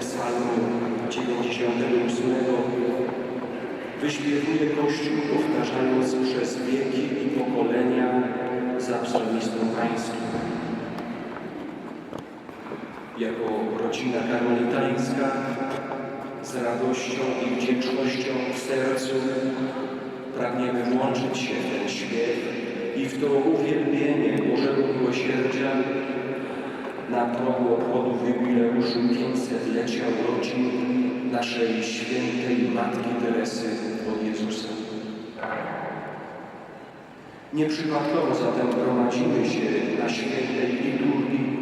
psalmu 98 wyśpiewuje Kościół, powtarzając przez wieki i pokolenia za psalmistą pańskim. Jako rodzina karmelitańska z radością i wdzięcznością w sercu pragniemy włączyć się w ten śpiew i w to uwielbienie Bożego progu obchodów jubileuszu 500-lecia urodzin naszej świętej Matki Teresy od Jezusa. Nieprzypadkowo zatem gromadzimy się na świętej liturgii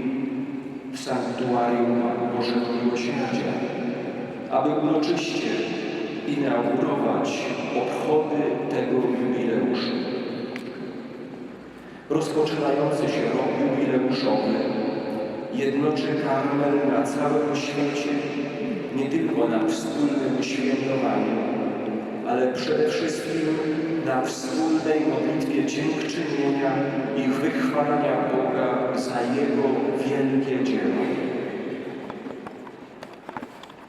w sanktuarium Bożego Miłosierdzia, aby uroczyście inaugurować obchody tego jubileuszu. Rozpoczynający się rok jubileuszowy jednoczy Karmel na całym świecie, nie tylko na wspólnym świętowaniu, ale przede wszystkim na wspólnej modlitwie dziękczynienia i wychwalania Boga za Jego wielkie dzieło.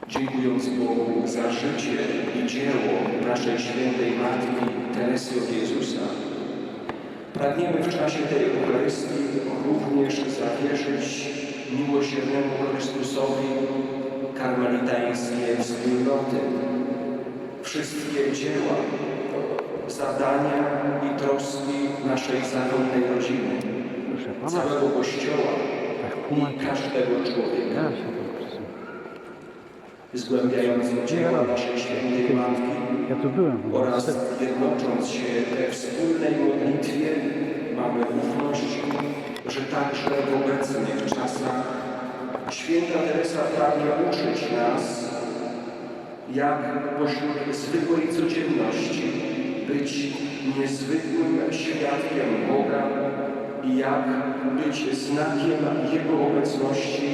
Dziękując Bogu za życie i dzieło naszej świętej Matki Teresy od Jezusa, pragniemy w czasie tej Eucharystii również zawierzyć miłosiernemu Chrystusowi karmelitańskie wspólnoty, wszystkie dzieła, zadania i troski naszej zakonnej rodziny, całego Kościoła tak i każdego człowieka zgłębiającym dzieła naszej świętej Matki Ja tu byłem. oraz jednocząc się we wspólnej modlitwie święta Teresa pragnie uczyć nas, jak pośród zwykłej codzienności być niezwykłym świadkiem Boga i jak być znakiem Jego obecności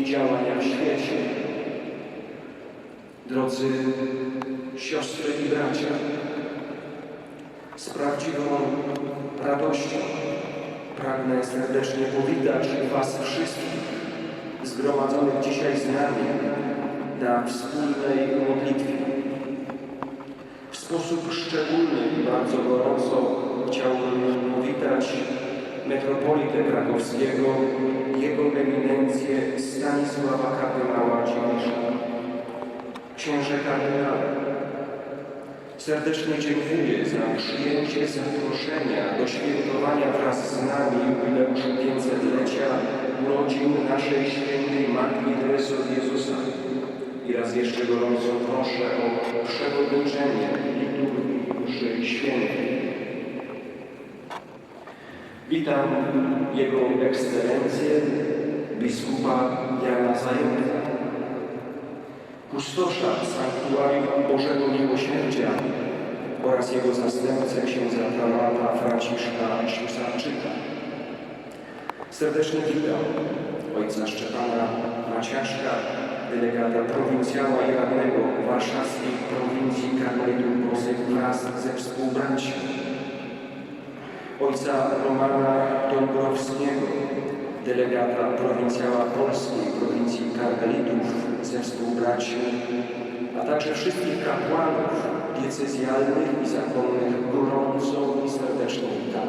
i działania w świecie. Drodzy siostry i bracia, z prawdziwą radością pragnę serdecznie powitać Was wszystkich zgromadzonych dzisiaj z nami na wspólnej modlitwie. W sposób szczególny i bardzo gorąco chciałbym powitać metropolitę krakowskiego, jego eminencję Stanisława kardynała Dziwisza. Księże kardynale, serdecznie dziękuję za przyjęcie zaproszenia do świętowania wraz z nami jubileuszu 500-lecia urodzin naszej świętej Matki Teresy od Jezusa. I raz jeszcze gorąco proszę o przewodniczenie liturgii mszy świętej. Witam Jego Ekscelencję biskupa Jana Zajęta kustosza Sanktuarium Bożego Miłosierdzia oraz jego zastępcę księdza prałata Franciszka Ślusarczyka. Serdecznie witam ojca Szczepana Maciaszka, delegata prowincjała i radnego warszawskiej prowincji Karmelitów Bosych wraz ze współbraćmi. Ojca Romana Dąbrowskiego, delegata prowincjała polskiej prowincji Karmelitów ze współbraćmi, a także wszystkich kapłanów diecezjalnych i zakonnych gorąco i serdecznie witam.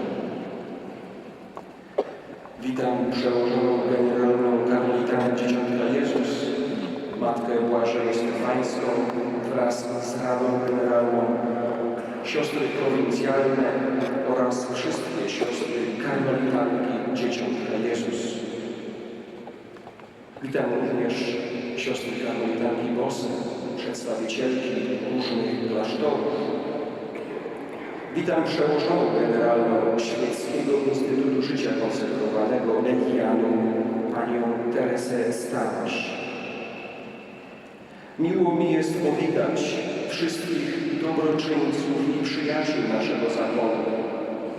Witam przełożoną generalną karmelitanę Dzieciątka Jezus, Matkę Błażeję Stefańską wraz z Radą Generalną, siostry prowincjalne oraz wszystkie siostry karmelitanki Dzieciątka Jezus. Witam również siostry karmelitanki Bosy, przedstawicielki różnych klasztorów. Witam przełożoną generalną Świeckiego panią Teresę Stawarz. Miło mi jest powitać wszystkich dobroczyńców i przyjaciół naszego zakonu,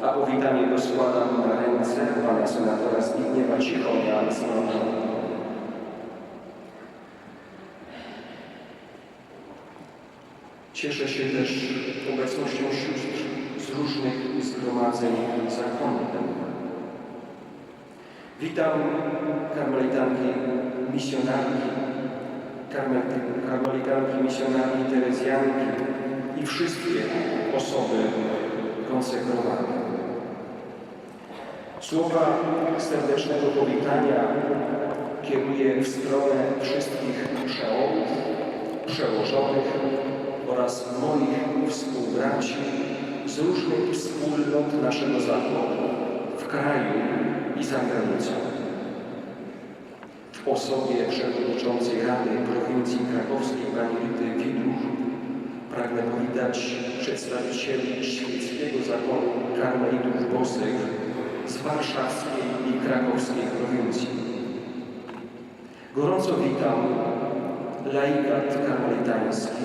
a powitanie to składam na ręce pana senatora Zbigniewa Cichonia z małżonką. Cieszę się też obecnością sióstr z różnych zgromadzeń zakonnych. Witam karmelitanki misjonarki, karmel- karmelitanki, misjonarki, terezjanki i wszystkie osoby konsekrowane. Słowa serdecznego powitania kieruję w stronę wszystkich przełomów, przełożonych oraz moich współbraci z różnych wspólnot naszego zachodu, w kraju i za granicą. W osobie przewodniczącej Rady Prowincji Krakowskiej pani Rity Widuch pragnę powitać przedstawicieli świeckiego zakonu karmelitów bosych z warszawskiej i krakowskiej prowincji. Gorąco witam laikat karmelitański,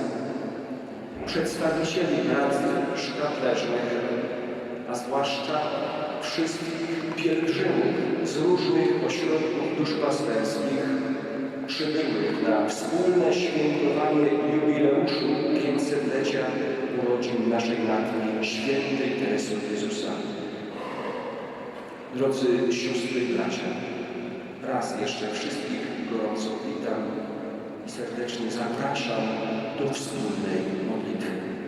przedstawicieli bratstw szkatlerznych, a zwłaszcza wszystkich pielgrzymów z różnych ośrodków duszpasterskich przybyłych na wspólne świętowanie jubileuszu 500-lecia urodzin naszej Matki Świętej Teresy Jezusa. Drodzy siostry i bracia, raz jeszcze wszystkich gorąco witam i serdecznie zapraszam do wspólnej modlitwy.